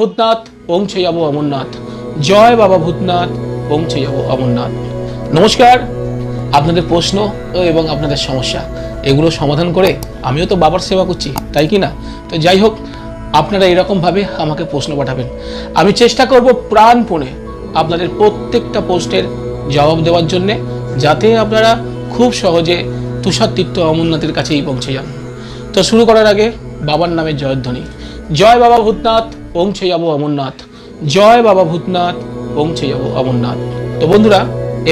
ভূতনাথ, পৌঁছে যাব অমরনাথ। জয় বাবা ভূতনাথ, পৌঁছে যাব অমরনাথ। নমস্কার, আপনাদের প্রশ্ন এবং আপনাদের সমস্যা, এগুলো সমাধান করে আমিও তো বাবার সেবা করছি, তাই কি না? তো যাই হোক, আপনারা এরকমভাবে আমাকে প্রশ্ন পাঠাবেন। আমি চেষ্টা করব প্রাণপণে আপনাদের প্রত্যেকটা পোস্টের জবাব দেওয়ার জন্যে, যাতে আপনারা খুব সহজে তুষার তীর্থ অমরনাথের কাছেই পৌঁছে যান। তো শুরু করার আগে বাবার নামে জয়ধ্বনি। জয় বাবা ভূতনাথ পৌঁছে যাব অমরনাথ। জয় বাবা ভূতনাথ, পৌঁছে যাব অমরনাথ। তো বন্ধুরা,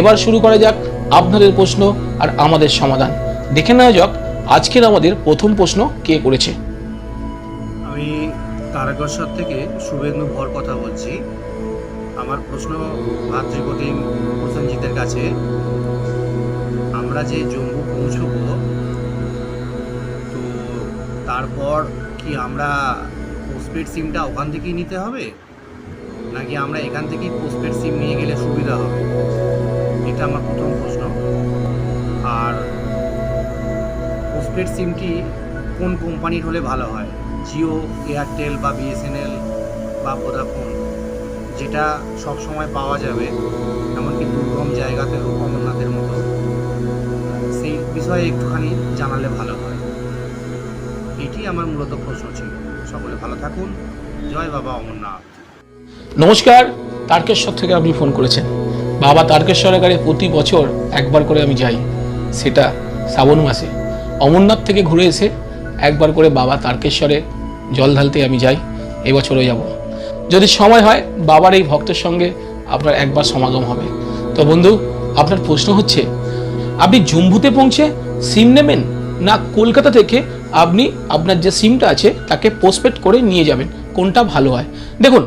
এবার শুরু করা যাক আপনাদের প্রশ্ন আর আমাদের সমাধান। দেখে নেওয়া যাক আজকের আমাদের প্রথম প্রশ্ন কে করেছে। আমি তারকেশ্বর থেকে শুভেন্দু ভর কথা বলছি। আমার প্রশ্ন ভাতৃপ্রতিম প্রসেনজিতের কাছে। আমরা যে জম্মু পৌঁছব, তো তারপর কি আমরা পোস্টপেড সিমটা ওখান থেকেই নিতে হবে? নাকি আমরা এখান থেকেই পোস্টপেড সিম নিয়ে গেলে সুবিধা হবে? এটা আমার প্রথম প্রশ্ন। আর পোস্টপেড সিমটি কোন কোম্পানির হলে ভালো হয়? জিও এয়ারটেল বা বিএসএনএল বা ভোদাফোন যেটা সব সময় পাওয়া যাবে, এমনকি দুর্গম জায়গাতেও অমরনাথের মতো। সেই বিষয়ে একটুখানি জানালে ভালো হয়। এটি আমার মূলত প্রশ্ন ছিল। সকলে ভালো থাকুন। জয় বাবা অমরনাথ। নমস্কার, তারকেশ্বর থেকে আপনি ফোন করেছেন। বাবা তারকেশ্বরের গাড়ি প্রতি বছর একবার করে আমি যাই, সেটা শ্রাবণ মাসে। অমরনাথ থেকে ঘুরে এসে একবার করে বাবা তারকেশ্বরে জল ঢালতে আমি যাই, এবছরও যাব। যদি সময় হয়, বাবার এই ভক্তের সঙ্গে আপনার একবার সমাগম হবে। তো বন্ধু, আপনার প্রশ্ন হচ্ছে, আপনি জম্বুতে পৌঁছে সিম নেবেন না কলকাতা থেকে আপনি আপনার যে সিমটা আছে, তাকে পোস্টপেড করে নিয়ে যাবেন, কোনটা ভালো হয়? দেখুন,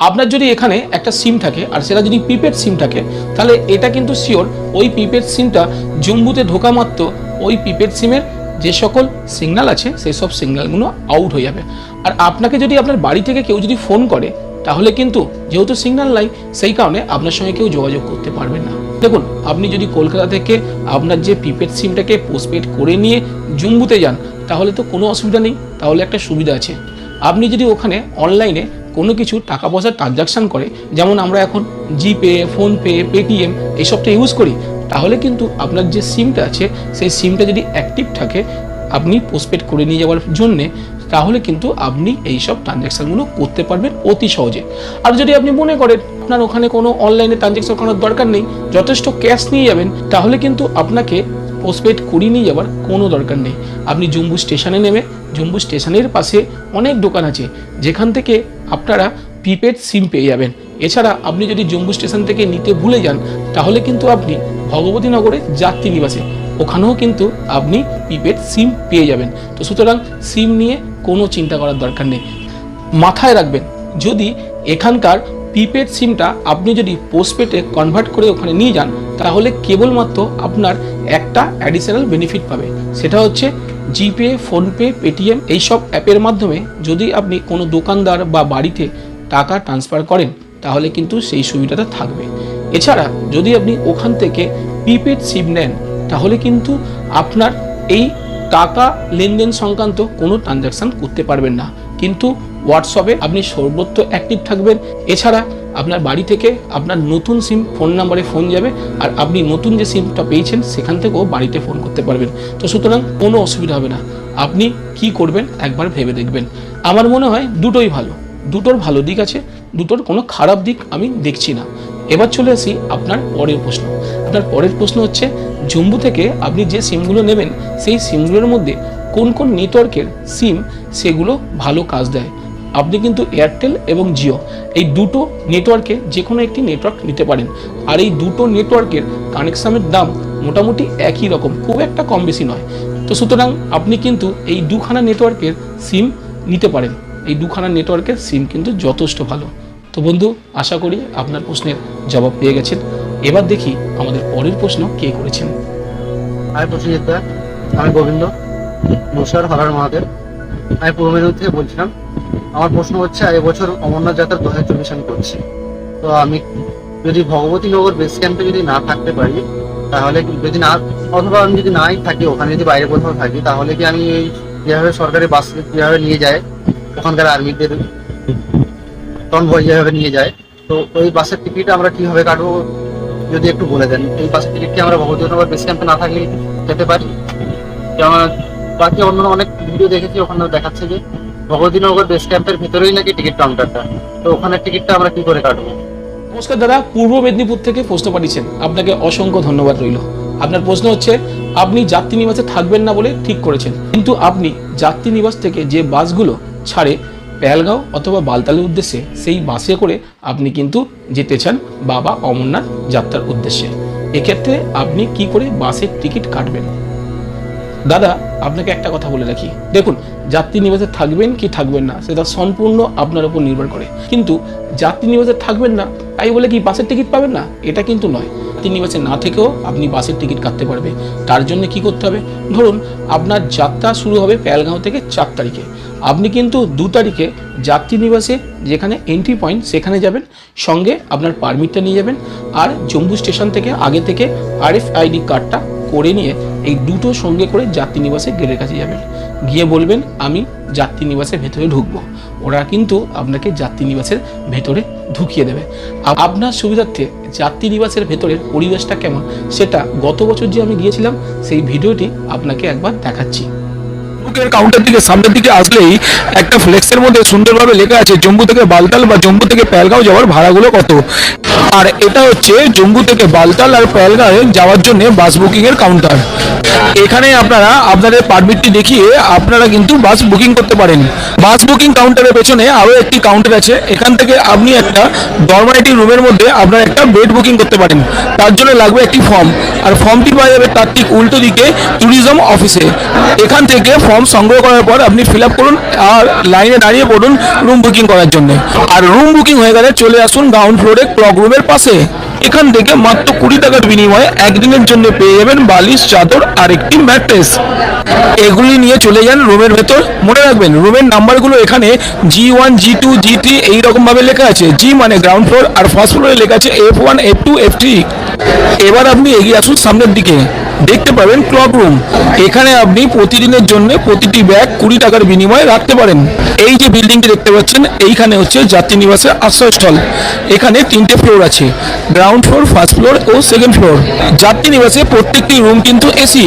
আপনার যদি এখানে একটা সিম থাকে, আর সেটা যদি প্রিপেড সিম থাকে, তাহলে এটা কিন্তু শিওর ওই প্রিপেড সিমটা জম্বুতে ঢোকা মাত্র ওই প্রিপেড সিমের যে সকল সিগনাল আছে, সেই সব সিগন্যালগুলো আউট হয়ে যাবে। আর আপনাকে যদি আপনার বাড়ি থেকে কেউ যদি ফোন করে, তাহলে কিন্তু যেহেতু সিগনাল নাই, সেই কারণে আপনার সঙ্গে কেউ যোগাযোগ করতে পারবে না। দেখুন, আপনি যদি কলকাতা থেকে আপনার যে প্রিপেড সিমটাকে পোস্টপেড করে নিয়ে জম্বুতে যান, তাহলে তো কোনো অসুবিধা নেই, তাহলে একটা সুবিধা আছে। আপনি যদি ওখানে অনলাইনে কোনো কিছু টাকা পয়সা ট্রানজাকশান করে, যেমন আমরা এখন জিপে ফোনপে পেটিএম এইসবটা ইউজ করি, তাহলে কিন্তু আপনার যে সিমটা আছে, সেই সিমটা যদি অ্যাক্টিভ থাকে, আপনি পোস্টপেড করে নিয়ে যাওয়ার জন্যে তাহলে কিন্তু আপনি এই সব ট্রানজ্যাকশানগুলো করতে পারবেন অতি সহজে। আর যদি আপনি মনে করেন আপনার ওখানে কোনো অনলাইনে ট্রানজ্যাকশন করার দরকার নেই, যথেষ্ট ক্যাশ নিয়ে যাবেন, তাহলে কিন্তু আপনাকে পোস্টপেড করিয়ে নিয়ে যাওয়ার কোনো দরকার নেই। আপনি জম্বু স্টেশনে নেমে, জম্বু স্টেশনের পাশে অনেক দোকান আছে, যেখান থেকে আপনারা প্রিপেড সিম পেয়ে যাবেন। এছাড়া আপনি যদি জম্বু স্টেশন থেকে নিতে ভুলে যান, তাহলে কিন্তু আপনি ভগবতীনগরে যাত্রী নিবাসে, ওখানেও কিন্তু আপনি প্রিপেড সিম পেয়ে যাবেন। তো সুতরাং সিম নিয়ে কোনো চিন্তা করার দরকার নেই। মাথায় রাখবেন, যদি এখানকার প্রিপেড সিমটা আপনি যদি পোস্টপেডে কনভার্ট করে ওখানে নিয়ে যান, তাহলে কেবলমাত্র আপনার একটা অ্যাডিশনাল বেনিফিট পাবে। সেটা হচ্ছে জিপে ফোনপে পেটিএম এইসব অ্যাপের মাধ্যমে যদি আপনি কোনো দোকানদার বা বাড়িতে টাকা ট্রান্সফার করেন, তাহলে কিন্তু সেই সুবিধাটা থাকবে। এছাড়া যদি আপনি ওখান থেকে প্রিপেড সিম নেন, তাহলে কিন্তু আপনার এই টাকা লেনদেন সংক্রান্ত কোনো ট্রানজাকশান করতে পারবেন না। কিন্তু হোয়াটসঅ্যাপে আপনি সর্বত্র অ্যাক্টিভ থাকবেন। এছাড়া আপনার বাড়ি থেকে আপনার নতুন সিম ফোন নাম্বারে ফোন যাবে আর আপনি নতুন যে সিমটা পেয়েছেন, সেখান থেকেও বাড়িতে ফোন করতে পারবেন। তো সুতরাং কোনো অসুবিধা হবে না। আপনি কি করবেন একবার ভেবে দেখবেন। আমার মনে হয় দুটোই ভালো। দুটোর ভালো দিক আছে, দুটোর কোনো খারাপ দিক আমি দেখছি না। এবার চলে আসি আপনার পরের প্রশ্ন। আপনার পরের প্রশ্ন হচ্ছে জম্বু থেকে আপনি যে সিমগুলো নেবেন, সেই সিমগুলোর মধ্যে কোন কোন নেটওয়ার্কের সিম সেগুলো ভালো কাজ দেয়। আপনি কিন্তু এয়ারটেল এবং জিও, এই দুটো নেটওয়ার্কে যে কোনো একটি নেটওয়ার্ক নিতে পারেন। আর এই দুটো নেটওয়ার্কের কানেকশানের দাম মোটামুটি একই রকম, খুব একটা কম বেশি নয়। তো সুতরাং আপনি কিন্তু এই দুখানা নেটওয়ার্কের সিম নিতে পারেন। এই দুখানা নেটওয়ার্কের সিম কিন্তু যথেষ্ট ভালো। তো বন্ধু, আশা করি আপনার প্রশ্নের জবাব পেয়ে গেছেন। এবার দেখি আমাদের পরের প্রশ্ন কে করেছেন। আমি প্রসেনজিৎ দা, আমি গোবিন্দ, নমস্কার, হরার মহাদেব। আমি পূর্ব মেদিনীপুর থেকে বলছিলাম, আমার প্রশ্ন হচ্ছে এবছর অমরনাথ যাত্রা দু হাজার চব্বিশ আমি করছি। তো আমি যদি ভগবতীনগর বেস ক্যাম্পে যদি না থাকতে পারি, তাহলে যদি না অথবা আমি যদি নাই থাকি, ওখানে যদি বাইরে কোথাও থাকি, তাহলে কি আমি এই যেভাবে সরকারি বাস যেভাবে নিয়ে যায়, ওখানকার আর্মিদের কনভয় যেভাবে নিয়ে যায়, তো ওই বাসের টিকিট আমরা কীভাবে কাটবো? যদি একটু বলে দেন, এই বাসের টিকিট কি আমরা ভগবতীনগর বেস ক্যাম্পে না থাকলে যেতে পারি? বাকি অন্য অনেক ভিডিও দেখেছি ওখানে দেখাচ্ছে যে বেস ক্যাম্পের নাকি টিকিট কাউন্টারটা তো ওখানে টিকিটটা আমরা কি করে কাটবো? নমস্কার দাদা, পূর্ব মেদিনীপুর থেকে প্রশ্ন পাঠিয়েছেন। আপনাকে অসংখ্য ধন্যবাদ রইল। আপনার প্রশ্ন হচ্ছে, আপনি যাত্রী নিবাসে থাকবেন না বলে ঠিক করেছেন। কিন্তু আপনি যাত্রী নিবাস থেকে যে বাসগুলো ছাড়ে পেহেলগাঁও অথবা বালতালের উদ্দেশ্যে সেই বাসে করে আপনি কিন্তু যেতে চান বাবা অমরনাথ যাত্রার উদ্দেশ্যে। এক্ষেত্রে আপনি কি করে বাসের টিকিট কাটবেন? দাদা, আপনাকে একটা কথা বলে রাখি। দেখুন, যাত্রী নিবাসে থাকবেন কি থাকবেন না, সেটা সম্পূর্ণ আপনার উপর নির্ভর করে। কিন্তু যাত্রী নিবাসে থাকবেন না, তাই বলে কি বাসের টিকিট পাবেন না? এটা কিন্তু নয়। যাত্রী নিবাসে না থেকেও আপনি বাসের টিকিট কাটতে পারবে তার জন্য কি করতে হবে? ধরুন, আপনার যাত্রা শুরু হবে প্যালগাঁও থেকে চার তারিখে। আপনি কিন্তু দু তারিখে যাত্রী নিবাসে যেখানে এন্ট্রি পয়েন্ট সেখানে যাবেন, সঙ্গে আপনার পারমিটটা নিয়ে যাবেন, আর জম্মু স্টেশন থেকে, আগে থেকে আরএফ আইডি কার্ডটা করে নিয়ে এই দুটো সঙ্গে করে যাত্রী নিবাসে গেটের কাছে যাবেন। গিয়ে বলবেন, আমি যাত্রী নিবাসের ভেতরে ঢুকবো। ওরা কিন্তু আপনাকে যাত্রী নিবাসের ভেতরে ঢুকিয়ে দেবে। আপনার সুবিধার্থে যাত্রী নিবাসের ভেতরের পরিবেশটা কেমন, সেটা গত বছর যে আমি গিয়েছিলাম, সেই ভিডিওটি আপনাকে একবার দেখাচ্ছি। বুকের কাউন্টার দিকে, সামনের দিকে আসলেই একটা ফ্লেক্সের মধ্যে সুন্দরভাবে লেখা আছে, জম্মু থেকে বালতাল বা জম্মু থেকে প্যালগাঁও যাওয়ার ভাড়াগুলো কত? আর এটা হচ্ছে জম্মু থেকে বালতাল আর প্যালগাঁও যাওয়ার জন্য বাস বুকিং এর কাউন্টার এখানে আপনারা আপনাদের পারমিটটি দেখিয়ে আপনারা কিন্তু বাস বুকিং করতে পারেন। বাস বুকিং কাউন্টারের পেছনে আরও একটি কাউন্টার আছে। এখান থেকে আপনি একটা ডরমাইটি রুমের মধ্যে আপনার একটা বেড বুকিং করতে পারেন। তার জন্য লাগবে একটি ফর্ম আর ফর্মটি পাওয়া যাবে তার ঠিক উল্টো দিকে ট্যুরিজম অফিসে এখান থেকে ফর্ম সংগ্রহ করার পর আপনি ফিল আপ করুন আর লাইনে দাঁড়িয়ে পড়ুন রুম বুকিং করার জন্য। আর রুম বুকিং হয়ে গেলে চলে আসুন গ্রাউন্ড ফ্লোরে ক্লক রুমের পাশে। এখান থেকে মাত্র কুড়ি টাকার বিনিময়ে একদিনের জন্য পেয়ে যাবেন বালিশ, চাদর আর একটি ম্যাট্রেস এগুলি নিয়ে চলে যান রুমের ভেতর। মনে রাখবেন রুমের নাম্বারগুলো এখানে G one G two G three এইরকম ভাবে লেখা আছে। জি মানে গ্রাউন্ড ফ্লোর আর ফার্স্ট ফ্লোরে লেখা আছে F one F two F three এবার আপনি এগিয়ে আসুন সামনের দিকে। দেখতে পাবেন ক্লক রুম এখানে আপনি প্রতিদিনের জন্য প্রতিটি ব্যাগ কুড়ি টাকার বিনিময়ে রাখতে পারেন। এই যে বিল্ডিংটি দেখতে পাচ্ছেন, এইখানে হচ্ছে যাত্রী নিবাসের আশ্রয়স্থল। এখানে তিনটে ফ্লোর আছে গ্রাউন্ড ফ্লোর ফার্স্ট ফ্লোর ও সেকেন্ড ফ্লোর যাত্রী নিবাসে প্রত্যেকটি রুম কিন্তু এসি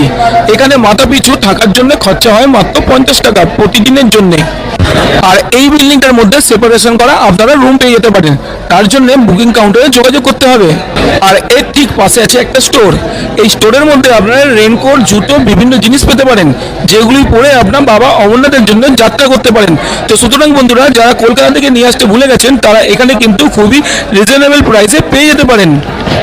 এখানে মাথা পিছু থাকার জন্য খরচা হয় মাত্র পঞ্চাশ টাকা প্রতিদিনের জন্য। আর এই বিল্ডিংটার মধ্যে সেপারেশন করা আপনারা রুম পেয়ে যেতে পারেন। তার জন্য বুকিং কাউন্টারে যোগাযোগ করতে হবে। আর এর ঠিক পাশে আছে একটা স্টোর এই স্টোরের মধ্যে আপনারা রেনকোট জুতো, বিভিন্ন জিনিস পেতে পারেন, যেগুলি পরে আপনার বাবা অমরনাথের জন্য যাত্রা করতে পারেন। তো সুতরাং বন্ধুরা, যারা কলকাতা থেকে নিয়ে আসতে ভুলে গেছেন, তারা এখানে কিন্তু খুবই রিজনেবল প্রাইসে পেয়ে যেতে পারেন।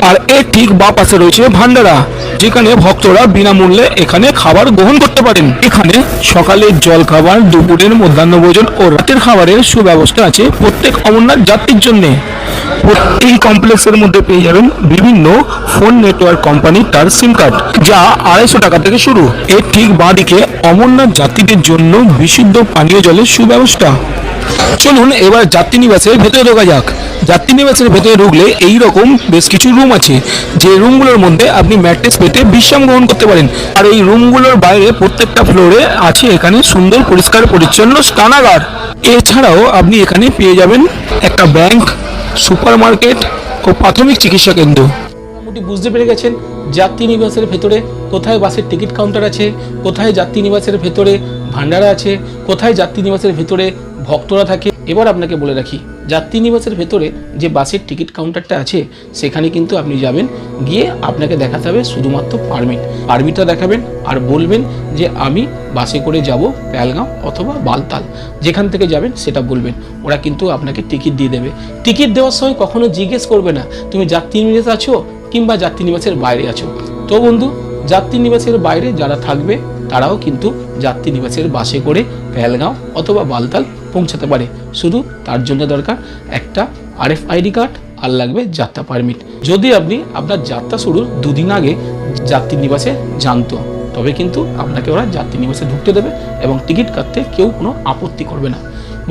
আর এর ঠিক বা পাশে রয়েছে ভান্ডারা, যেখানে ভক্তরা বিনামূল্যে এখানে খাবার গ্রহণ করতে পারেন। এখানে সকালের জল খাবার, দুপুরের মধ্যাহ্ন ভোজন ও রাতের খাবারের সুব্যবস্থা আছে প্রত্যেক অমরনাথ যাত্রীর জন্য। এই কমপ্লেক্সের মধ্যে পেয়ে যাবেন বিভিন্ন ফোন নেটওয়ার্ক কোম্পানি তার সিম কার্ড যা আড়াইশো টাকা থেকে শুরু। এর ঠিক বাঁদিকে অমরনাথ যাত্রীদের জন্য বিশুদ্ধ পানীয় জলের সুব্যবস্থা। চলুন এবার যাত্রী নিবাসের ভেতরে ঢোকা যাক। যাত্রী নিবাসের ভেতরে ঢুকলে এই রকম বেশ কিছু রুম আছে। যে রুমগুলোর মধ্যে আপনি ম্যাট্রেস পেতে বিশ্রাম গ্রহণ করতে পারেন। আর এই রুমগুলোর বাইরে প্রত্যেকটা ফ্লোরে আছে এখানে সুন্দর, পরিষ্কার, পরিচ্ছন্ন স্নানাগার এছাড়াও আপনি এখানে পেয়ে যাবেন একটা ব্যাংক সুপারমার্কেট ও প্রাথমিক চিকিৎসা কেন্দ্র। মোটামুটি বুঝতে পেরে গেছেন যাত্রী নিবাসের ভেতরে কোথায় বাসের টিকিট কাউন্টার আছে, কোথায় যাত্রী নিবাসের ভেতরে ভান্ডারা আছে, কোথায় যাত্রী নিবাসের ভেতরে ভক্তরা থাকে। এবার আপনাকে বলে রাখি, যাত্রী নিবাসের ভেতরে যে বাসের টিকিট কাউন্টারটা আছে, সেখানে কিন্তু আপনি যাবেন। গিয়ে আপনাকে দেখাতে হবে শুধুমাত্র পারমিট। পারমিটটা দেখাবেন আর বলবেন যে আমি বাসে করে যাব প্যালগাঁও অথবা বালতাল। যেখান থেকে যাবেন সেটা বলবেন। ওরা কিন্তু আপনাকে টিকিট দিয়ে দেবে। টিকিট দেওয়ার সময় কখনো জিজ্ঞেস করবে না, তুমি যাত্রী নিবাস আছো কিংবা যাত্রী নিবাসের বাইরে আছো? তো বন্ধু, যাত্রী নিবাসের বাইরে যারা থাকবে, তারাও কিন্তু যাত্রী নিবাসের বাসে করে পেহেলগাঁও অথবা বালতাল পৌঁছাতে পারে। শুধু তার জন্য দরকার একটা আরএফ আইডি কার্ড আর লাগবে যাত্রা পারমিট। যদি আপনি আপনার যাত্রা শুরুর দুদিন আগে যাত্রী নিবাসে জানতো, তবে কিন্তু আপনাকে ওরা যাত্রী নিবাসে ঢুকতে দেবে এবং টিকিট কাটতে কেউ কোনো আপত্তি করবে না।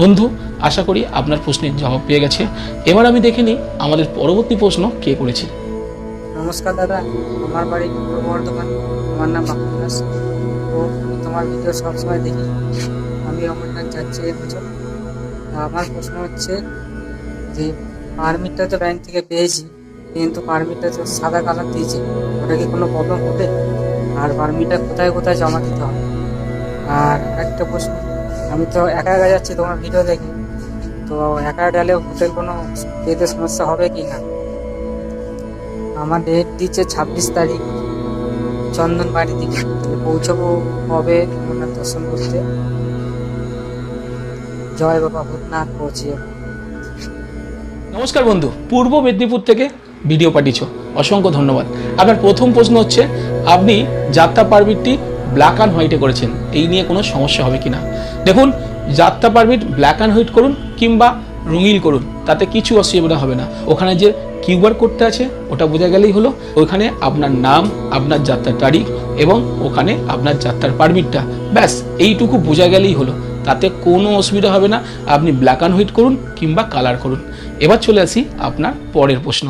বন্ধু, আশা করি আপনার প্রশ্নের জবাব পেয়ে গেছে। এবার আমি দেখে নিই আমাদের পরবর্তী প্রশ্ন কে করেছে। নমস্কার দাদা, আমার বাড়ি বর্ধমান। আমার নাম তোমার ভিডিও সবসময় দেখি। আমি অমরনাথ যাচ্ছি এবছর আমার প্রশ্ন হচ্ছে যে পারমিটটা তো ব্যাংক থেকে পেয়েছি, কিন্তু পারমিটটা তো সাদা কালার দিয়েছে, ওটা কি কোনো প্রবলেম হবে? আর পারমিটটা কোথায় কোথায় জমা দিতে হবে? আর একটা প্রশ্ন, আমি তো একা একা যাচ্ছি তোমার ভিডিও দেখে, তো একা গেলে হোটেল কোনো পেতে সমস্যা হবে কি না? আমার ডেট দিচ্ছে ছাব্বিশ তারিখ চন্দন বাড়ি তাহলে পৌঁছবো হবে দর্শন করতে। জয় বাবা ভূতনাথ পৌঁছিয়ে নমস্কার বন্ধু, পূর্ব মেদিনীপুর থেকে ভিডিও পাঠিয়েছ। অসংখ্য ধন্যবাদ। আপনার প্রথম প্রশ্ন হচ্ছে, আপনি যাত্রা পারমিটটি ব্ল্যাক অ্যান্ড হোয়াইটে করেছেন, এই নিয়ে কোনো সমস্যা হবে কিনা? দেখুন যাত্রা পারমিট ব্ল্যাক অ্যান্ড হোয়াইট করুন কিংবা রঙিন করুন, তাতে কিছু অসুবিধা হবে না। ওখানে যে কিউআর কোডটা আছে, ওটা বোঝা গেলেই হলো, ওখানে আপনার নাম, আপনার যাত্রার তারিখ এবং ওখানে আপনার যাত্রার পারমিটটা। ব্যাস, এইটুকু বোঝা গেলেই হলো। তাতে কোনো অসুবিধা হবে না। আপনি ব্ল্যাক অ্যান্ড হোয়াইট করুন কিংবা কালার করুন। এবার চলে আসি আপনার পরের প্রশ্ন।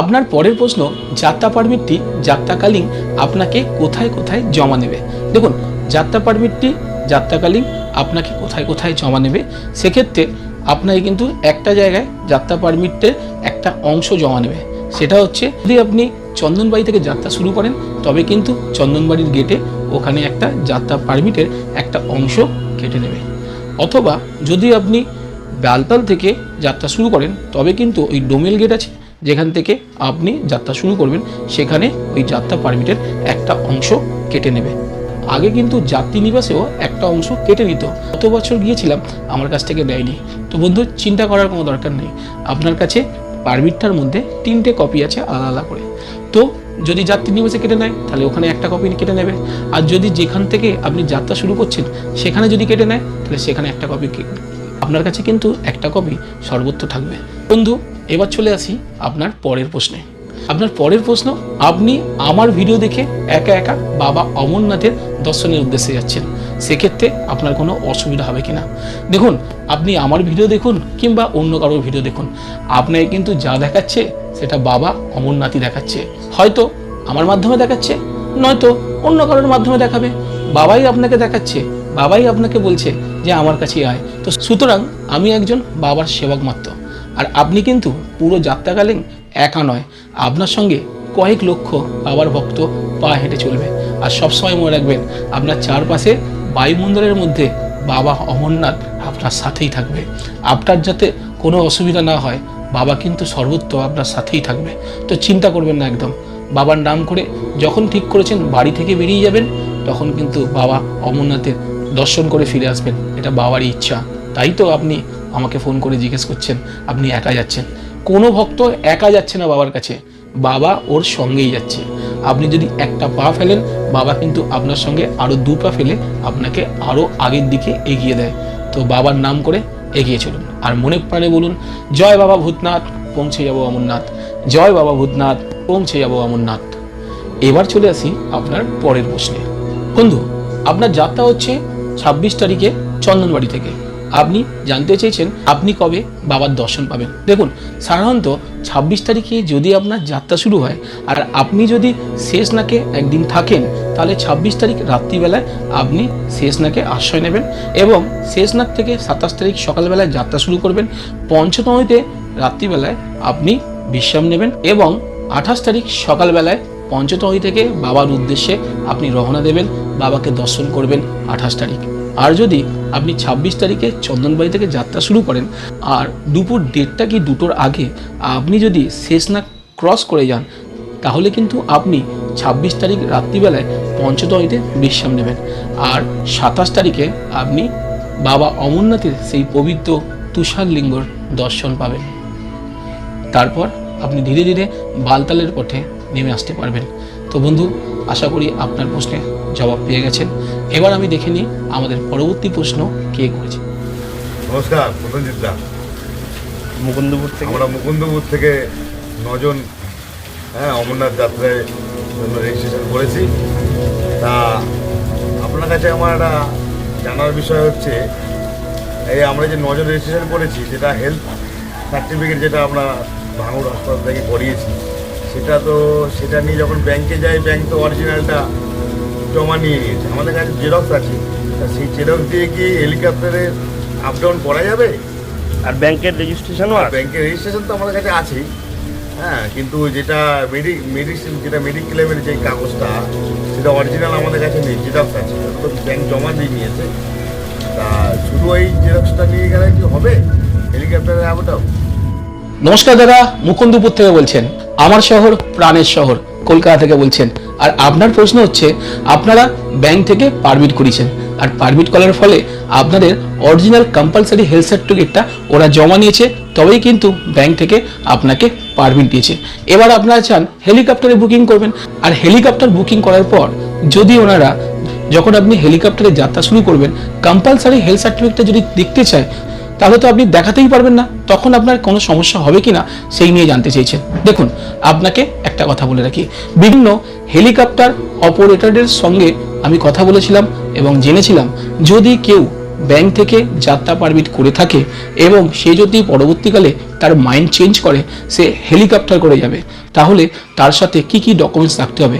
আপনার পরের প্রশ্ন, যাত্রা পারমিটটি যাত্রাকালীন আপনাকে কোথায় কোথায় জমা নেবে? দেখুন, যাত্রা পারমিটটি যাত্রাকালীন আপনাকে কোথায় কোথায় জমা নেবে? সেক্ষেত্রে আপনাকে কিন্তু একটা জায়গায় যাত্রা পারমিটের একটা অংশ জমা নেবে। সেটা হচ্ছে, যদি আপনি চন্দনবাড়ি থেকে যাত্রা শুরু করেন, তবে কিন্তু চন্দনবাড়ির গেটে ওখানে একটা যাত্রা পারমিটের একটা অংশ কেটে নেবে। অথবা যদি আপনি বালতাল থেকে যাত্রা শুরু করেন, তবে কিন্তু ওই ডোমেল গেট আছে, যেখান থেকে আপনি যাত্রা শুরু করবেন, সেখানে ওই যাত্রা পারমিটের একটা অংশ কেটে নেবে। আগে কিন্তু যাত্রী নিবাসেও একটা অংশ কেটে নিত। গত বছর গিয়েছিলাম, আমার কাছ থেকে নেয়নি তো বন্ধু, চিন্তা করার কোনো দরকার নেই। আপনার কাছে পারমিটটার মধ্যে তিনটে কপি আছে আলাদা আলাদা করে। তো যদি যাত্রী নিবাসে কেটে নেয়, তাহলে ওখানে একটা কপি কেটে নেবে। আর যদি যেখান থেকে আপনি যাত্রা শুরু করছেন, সেখানে যদি কেটে নেয়, তাহলে সেখানে একটা কপি আপনার কাছে কিন্তু একটা কপি সর্বত্র থাকবে। বন্ধু, এবার চলে আসি আপনার পরের প্রশ্নে। আপনার পরের প্রশ্ন, আপনি আমার ভিডিও দেখে একা একা বাবা অমরনাথের দর্শনের উদ্দেশ্যে যাচ্ছেন। সেক্ষেত্রে আপনার কোনো অসুবিধা হবে কিনা? দেখুন, আপনি আমার ভিডিও দেখুন কিংবা অন্য কারোর ভিডিও দেখুন। আপনাকে কিন্তু যা দেখাচ্ছে সেটা বাবা অমরনাথই দেখাচ্ছে। হয়তো আমার মাধ্যমে দেখাচ্ছে, নয়তো অন্য কারোর মাধ্যমে দেখাবে। বাবাই আপনাকে দেখাচ্ছে, বাবাই আপনাকে বলছে যে আমার কাছে আয়। তো সুতরাং আমি একজন বাবার সেবক মাত্র আর আপনি কিন্তু পুরো যাত্রাকালীন একা নয়, আপনার সঙ্গে কয়েক লক্ষ বাবার ভক্ত পা হেঁটে চলবে। আর সবসময় মনে রাখবেন, আপনার চারপাশে বায়ুমণ্ডলের মধ্যে বাবা অমরনাথ আপনার সাথেই থাকবে। আপনার যাতে কোনো অসুবিধা না হয় বাবা কিন্তু সর্বত্র আপনার সাথেই থাকবে। তো চিন্তা করবেন না একদম। বাবার নাম করে যখন ঠিক করেছেন বাড়ি থেকে বেরিয়ে যাবেন, তখন কিন্তু বাবা অমরনাথের দর্শন করে ফিরে আসবেন। এটা বাবারই ইচ্ছা। তাই তো আপনি আমাকে ফোন করে জিজ্ঞেস করছেন, আপনি একা যাচ্ছেন। কোনো ভক্ত একা যাচ্ছে না বাবার কাছে। বাবা ওর সঙ্গেই যাচ্ছে। আপনি যদি একটা পা ফেলেন, বাবা কিন্তু আপনার সঙ্গে আরও দু পা ফেলে আপনাকে আরও আগের দিকে এগিয়ে দেয়। তো বাবার নাম করে এগিয়ে চলুন। আর মনে প্রাণে বলুন, জয় বাবা ভূতনাথ, পৌঁছে যাব অমরনাথ। জয় বাবা ভূতনাথ, পৌঁছে যাব অমরনাথ। এবার চলে আসি আপনার পরের প্রশ্নে। বন্ধু, আপনার যাত্রা হচ্ছে ছাব্বিশ তারিখে চন্দনবাড়ি থেকে। আপনি জানতে চেয়েছেন, আপনি কবে বাবার দর্শন পাবেন? দেখুন, সাধারণত ছাব্বিশ তারিখে যদি আপনার যাত্রা শুরু হয়, আর আপনি যদি শেষ নাকে একদিন থাকেন, তাহলে ছাব্বিশ তারিখ রাত্রিবেলায় আপনি শেষ নাকে আশ্রয় নেবেন এবং শেষ নাক থেকে সাতাশ তারিখ সকালবেলায় যাত্রা শুরু করবেন। পঞ্চতমীতে রাত্রিবেলায় আপনি বিশ্রাম নেবেন এবং আঠাশ তারিখ সকালবেলায় পঞ্চতমী থেকে বাবার উদ্দেশ্যে আপনি রওনা দেবেন, বাবাকে দর্শন করবেন আঠাশ তারিখ। আর যদি আপনি ছাব্বিশ তারিখে চন্দনবাড়ি থেকে যাত্রা শুরু করেন, আর দুপুর দেড়টা কি দুটোর আগে আপনি যদি শেষনাগ ক্রস করে যান, তাহলে কিন্তু আপনি ছাব্বিশ তারিখ রাত্রিবেলায় পঞ্চতমীতে বিশ্রাম নেবেন। আর সাতাশ তারিখে আপনি বাবা অমরনাথের সেই পবিত্র তুষার লিঙ্গর দর্শন পাবেন। তারপর আপনি ধীরে ধীরে বালতালের পথে নেমে আসতে পারবেন। তো বন্ধু আশা করি আপনার প্রশ্নের জবাব পেয়ে গেছেন। এবার আমি দেখে নিই আমাদের পরবর্তী প্রশ্ন কে করেছে। নমস্কার প্রসেনজিৎ দা। মুকুন্দপুর থেকে? আমরা মুকুন্দপুর থেকে নজন হ্যাঁ অমরনাথ যাত্রায় জন্য রেজিস্ট্রেশন করেছি। তা আপনার কাছে আমার একটা জানার বিষয় হচ্ছে এই আমরা যে নজন রেজিস্ট্রেশন করেছি যেটা হেলথ সার্টিফিকেট যেটা আমরা ভাঙুর হাসপাতাল থেকে করিয়েছি সেটা তো সেটা নিয়ে যখন ব্যাংকে যাই ব্যাংক তো অরিজিনালটা জমা নিয়ে নিয়েছে। আমাদের কাছে জেরক্স আছে। তা সেই জেরক্স দিয়ে কি হেলিকপ্টারে আপ ডাউন করা যাবে? আর ব্যাংকের রেজিস্ট্রেশনও আছে। ব্যাংকের রেজিস্ট্রেশন তো আমাদের কাছে আছেই। হ্যাঁ কিন্তু যেটা মেডি মেডিসিন যেটা মেডিক্লেমের যে কাগজটা সেটা অরিজিনাল আমাদের কাছে নেই জেরক্স আছে। তো ব্যাংক জমা দিয়ে নিয়েছে তা শুধু ওই জেরক্সটা নিয়ে গেলে কি হবে? হেলিকপ্টারে আপ ডাউন নমস্কার দাদা মুকুন্দপুর থেকে বলছেন। আমার শহর প্রাণের শহর, কলকাতা থেকে বলছেন। আর আপনার প্রশ্ন হচ্ছে, আপনারা ব্যাংক থেকে পারমিট করিয়েছেন। আর পারমিট করার ফলে আপনাদের অরিজিনাল কম্পালসারি হেলথ সার্টিফিকেটটা ওরা জমা নিয়েছে, তবেই কিন্তু ব্যাংক থেকে আপনাকে পারমিট দিয়েছে। এবার আপনারা চান হেলিকপ্টারে বুকিং করবেন। আর হেলিকপ্টার বুকিং করার পর যদি ওনারা, যখন আপনি হেলিকপ্টারে যাত্রা শুরু করবেন কম্পালসারি হেলথ সার্টিফিকেটটা যদি দেখতে চায় তাহলে তো আপনি দেখাতেই পারবেন না। তখন আপনার কোনো সমস্যা হবে কিনা, সেই নিয়ে জানতে চেয়েছেন। দেখুন, আপনাকে একটা কথা বলে রাখি। বিভিন্ন হেলিকপ্টার অপারেটরদের সঙ্গে আমি কথা বলেছিলাম এবং জেনেছিলাম, যদি কেউ ব্যাংক থেকে যাত্রা পারমিট করে থাকে এবং সে যদি পরবর্তীকালে তার মাইন্ড চেঞ্জ করে, সে হেলিকপ্টার করে যাবে। তাহলে তার সাথে কি কি ডকুমেন্টস রাখতে হবে?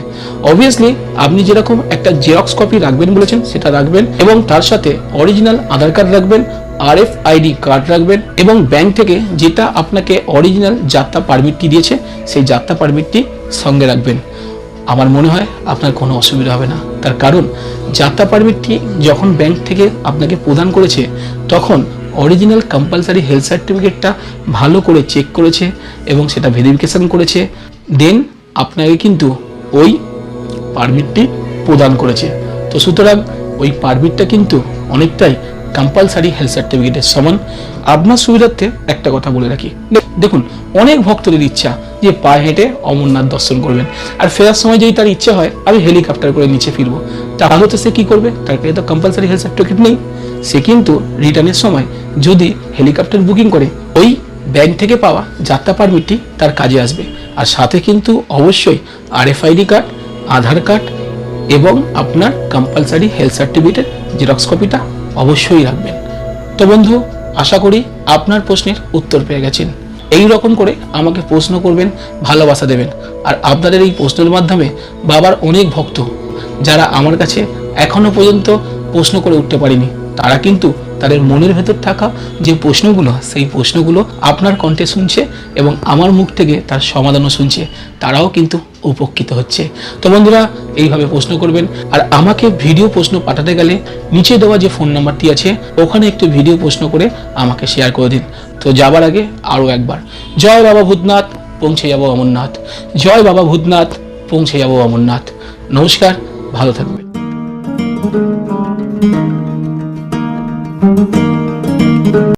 অবভিয়াসলি, আপনি যেরকম একটা জেরক্স কপি রাখবেন বলেছেন, সেটা রাখবেন এবং তার সাথে অরিজিনাল আধার কার্ড রাখবেন আরএফ আইডি কার্ড রাখবেন এবং ব্যাংক থেকে যেটা আপনাকে অরিজিনাল যাত্রা পারমিটটি দিয়েছে, সেই যাত্রা পারমিটটি সঙ্গে রাখবেন। আমার মনে হয় আপনার কোনো অসুবিধা হবে না। তার কারণ, যাত্রা পারমিটটি যখন ব্যাংক থেকে আপনাকে প্রদান করেছে, তখন অরিজিনাল কম্পালসারি হেলথ সার্টিফিকেটটা ভালো করে চেক করেছে এবং সেটা ভেরিফিকেশন করেছে। দেন আপনাকে কিন্তু ওই পারমিটটি প্রদান করেছে। তো সুতরাং ওই পারমিটটা কিন্তু অনেকটাই কম্পালসারি হেলথ সার্টিফিকেটের সমান। আপনার সুবিধার্থে একটা কথা বলে রাখি। দেখুন, অনেক ভক্তদের ইচ্ছা যে পায়ে হেঁটে অমরনাথ দর্শন করবেন। আর ফেরার সময় যদি তার ইচ্ছে হয়, আমি হেলিকপ্টার করে নিচে ফিরবো। তাহলে তো সে কি করবে? তার কাছে তো কম্পালসারি হেলথ সার্টিফিকেট নেই। সে কিন্তু রিটার্নের সময় যদি হেলিকপ্টার বুকিং করে, ওই ব্যাংক থেকে পাওয়া যাত্রা পারমিটটি তার কাজে আসবে। আর সাথে কিন্তু অবশ্যই আরএফআইডি কার্ড আধার কার্ড এবং আপনার কম্পালসারি হেলথ সার্টিফিকেটের জেরক্স কপিটা অবশ্যই রাখবেন। তো বন্ধু, আশা করি আপনার প্রশ্নের উত্তর পেয়ে গেছেন। এই রকম করে আমাকে প্রশ্ন করবেন, ভালোবাসা দেবেন। আর আপনাদের এই প্রশ্নের মাধ্যমে বাবার অনেক ভক্ত, যারা আমার কাছে এখনও পর্যন্ত প্রশ্ন করে উঠতে পারেনি। তারা কিন্তু তাদের মনের ভেতর থাকা যে প্রশ্নগুলো, সেই প্রশ্নগুলো আপনার কণ্ঠে শুনছে এবং আমার মুখ থেকে তার সমাধানও শুনছে, তারাও কিন্তু উপকৃত হচ্ছে। তো বন্ধুরা, এইভাবে প্রশ্ন করবেন। আর আমাকে ভিডিও প্রশ্ন পাঠাতে গেলে নিচে দেওয়া যে ফোন নাম্বারটি আছে, ওখানে একটু ভিডিও প্রশ্ন করে আমাকে শেয়ার করে দিন। তো যাবার আগে আরও একবার, জয় বাবা ভূতনাথ, পৌঁছে যাব অমরনাথ। জয় বাবা ভূতনাথ, পৌঁছে যাব অমরনাথ। নমস্কার, ভালো থাকবেন।